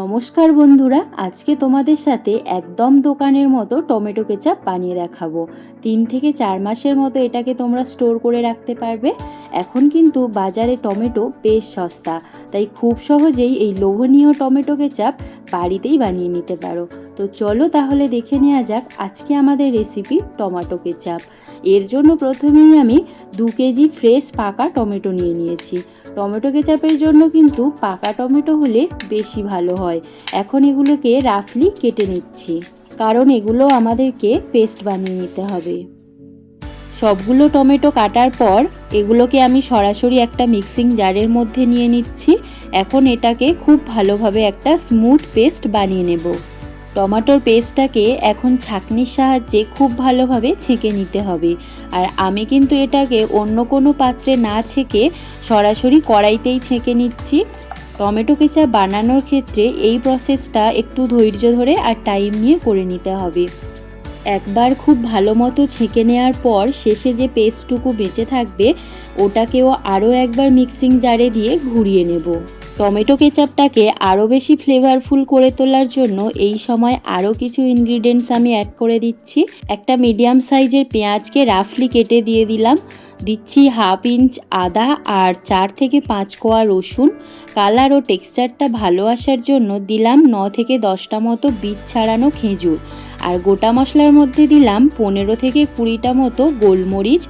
নমস্কার বন্ধুরা, আজকে তোমাদের সাথে একদম দোকানের মতো টমেটো কেচাপ বানিয়ে দেখাবো। তিন থেকে চার মাসের মতো এটাকে তোমরা স্টোর করে রাখতে পারবে। এখন কিন্তু বাজারে টমেটো বেশ সস্তা, তাই খুব সহজেই এই লোভনীয় টমেটো কেচাপ বাড়িতেই বানিয়ে নিতে পারো। তো চলো তাহলে দেখে নেওয়া যাক আজকে আমাদের রেসিপি টমেটো কেচাপ। এর জন্য প্রথমেই আমি দু কেজি ফ্রেশ পাকা টমেটো নিয়ে নিয়েছি। টমেটো কেচাপের জন্য কিন্তু পাকা টমেটো হলে বেশি ভালো হয়। এখন এগুলোকে রাফলি কেটে নিচ্ছি, কারণ এগুলো আমাদেরকে পেস্ট বানিয়ে নিতে হবে। সবগুলো টমেটো কাটার পর এগুলোকে আমি সরাসরি একটা মিক্সিং জারের মধ্যে নিয়ে নিচ্ছি। এখন এটাকে খুব ভালোভাবে একটা স্মুথ পেস্ট বানিয়ে নেব। টমেটোর পেস্টটাকে এখন ছাঁকনির সাহায্যে খুব ভালোভাবে ছেঁকে নিতে হবে। আর আমি কিন্তু এটাকে অন্য কোনো পাত্রে না ছেঁকে সরাসরি কড়াইতেই ছেঁকে নিচ্ছি। টমেটো কেচাপ বানানোর ক্ষেত্রে এই প্রসেসটা একটু ধৈর্য ধরে আর টাইম নিয়ে করে নিতে হবে। একবার খুব ভালো মতো ছেঁকে নেওয়ার পর শেষে যে পেস্টটুকু বেঁচে থাকবে, ওটাকেও আরও একবার মিক্সিং জারে দিয়ে ঘুরিয়ে নেব। টমেটো কেচাপটাকে আরও বেশি ফ্লেভারফুল করে তোলার জন্য এই সময় আরও কিছু ইনগ্রিডিয়েন্টস আমি অ্যাড করে দিচ্ছি। একটা মিডিয়াম সাইজের পেঁয়াজকে রাফলি কেটে দিয়ে দিলাম। দিচ্ছি হাফ ইঞ্চ আদা আর চার থেকে পাঁচ কোয়া রসুন। কালার ও টেক্সচারটা ভালো আসার জন্য দিলাম ন থেকে দশটা মতো বীজ ছাড়ানো খেজুর। আর গোটা মশলার মধ্যে দিলাম পনেরো থেকে কুড়িটা মতো গোলমরিচ,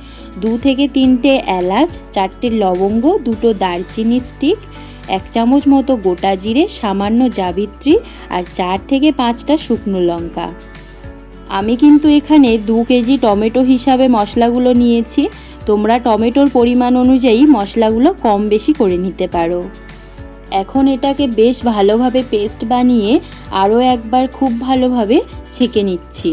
দু থেকে তিনটে এলাচ, চারটে লবঙ্গ, দুটো দারচিনি স্টিক এক চামচ মতো গোটা জিরে, সামান্য জাবিত্রী আর চার থেকে পাঁচটা শুকনো লঙ্কা। আমি কিন্তু এখানে দু কেজি টমেটো হিসাবে মশলাগুলো নিয়েছি। তোমরা টমেটোর পরিমাণ অনুযায়ী মশলাগুলো কম বেশি করে নিতে পারো। এখন এটাকে বেশ ভালোভাবে পেস্ট বানিয়ে আরও একবার খুব ভালোভাবে ছেঁকে নিচ্ছি।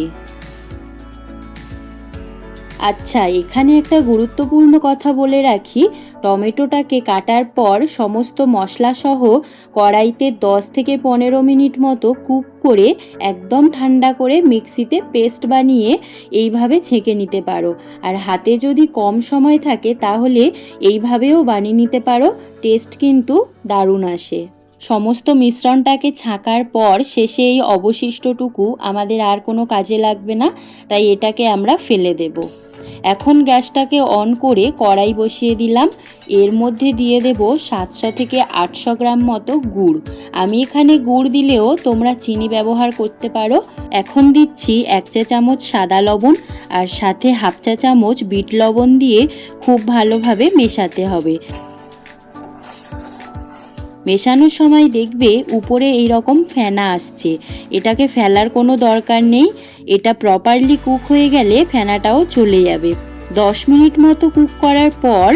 আচ্ছা এখানে একটা গুরুত্বপূর্ণ কথা বলে রাখি। টমেটোটাকে কাটার পর সমস্ত মশলাসহ কড়াইতে 10 থেকে পনেরো মিনিট মতো কুক করে একদম ঠান্ডা করে মিক্সিতে পেস্ট বানিয়ে এইভাবে ছেঁকে নিতে পারো। আর হাতে যদি কম সময় থাকে তাহলে এইভাবেও বানিয়ে নিতে পারো। টেস্ট কিন্তু দারুণ আসে। সমস্ত মিশ্রণটাকে ছাঁকার পর শেষে এই অবশিষ্টটুকু আমাদের আর কোনো কাজে লাগবে না। তাই এটাকে আমরা ফেলে দেবো। এখন গ্যাসটাকে অন করে কড়াই বসিয়ে দিলাম। এর মধ্যে দিয়ে দেব সাতশো থেকে আটশো গ্রাম মতো গুড়। আমি এখানে গুড় দিলেও তোমরা চিনি ব্যবহার করতে পারো। এখন দিচ্ছি এক চা চামচ সাদা লবণ আর সাথে হাফ চা চামচ বিট লবণ দিয়ে খুব ভালোভাবে মেশাতে হবে। মেশানোর সময় দেখবে উপরে এই রকম ফেনা আসছে। এটাকে ফেলার কোনো দরকার নেই। এটা প্রপারলি কুক হয়ে গেলে ফেনাটাও চলে যাবে। দশ মিনিট মতো কুক করার পর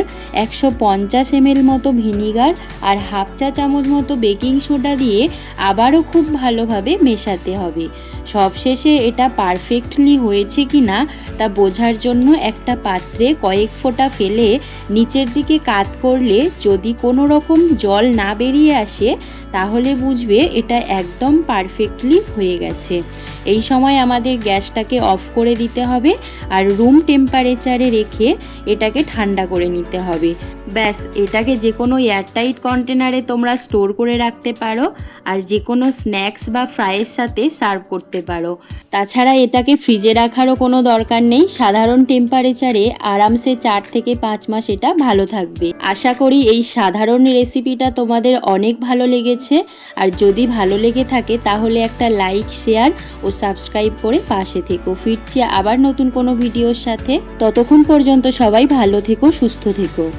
একশো পঞ্চাশ এমএল মতো ভিনিগার আর হাফ চা চামচ মতো বেকিং সোডা দিয়ে আবারও খুব ভালোভাবে মেশাতে হবে। সবশেষে এটা পারফেক্টলি হয়েছে কি না তা বোঝার জন্য একটা পাত্রে কয়েক ফোঁটা ফেলে নিচের দিকে কাত করলে যদি কোনো রকম জল না বেরিয়ে আসে, তাহলে বুঝবে এটা একদম পারফেক্টলি হয়ে গেছে। এই সময় আমাদের গ্যাসটাকে অফ করে দিতে হবে আর রুম টেম্পারেচারে রেখে এটাকে ঠান্ডা করে নিতে হবে। ব্যাস, এটাকে যে কোনো এয়ারটাইট কন্টেনারে তোমরা স্টোর করে রাখতে পারো আর যে কোনো স্ন্যাক্স বা ফ্রাইয়ের সাথে সার্ভ করতে পারো। তাছাড়া এটাকে ফ্রিজে রাখারও কোনো দরকার নেই। সাধারণ টেম্পারেচারে আরামসে চার থেকে পাঁচ মাস এটা ভালো থাকবে। আশা করি এই সাধারণ রেসিপিটা তোমাদের অনেক ভালো লেগেছে। আর যদি ভালো লেগে থাকে, তাহলে একটা লাইক শেয়ার ও সাবস্ক্রাইব করে পাশে থেকো। ফিরছি আবার নতুন কোনো ভিডিওর সাথে। ততক্ষণ পর্যন্ত সবাই ভালো থেকো, সুস্থ থেকো।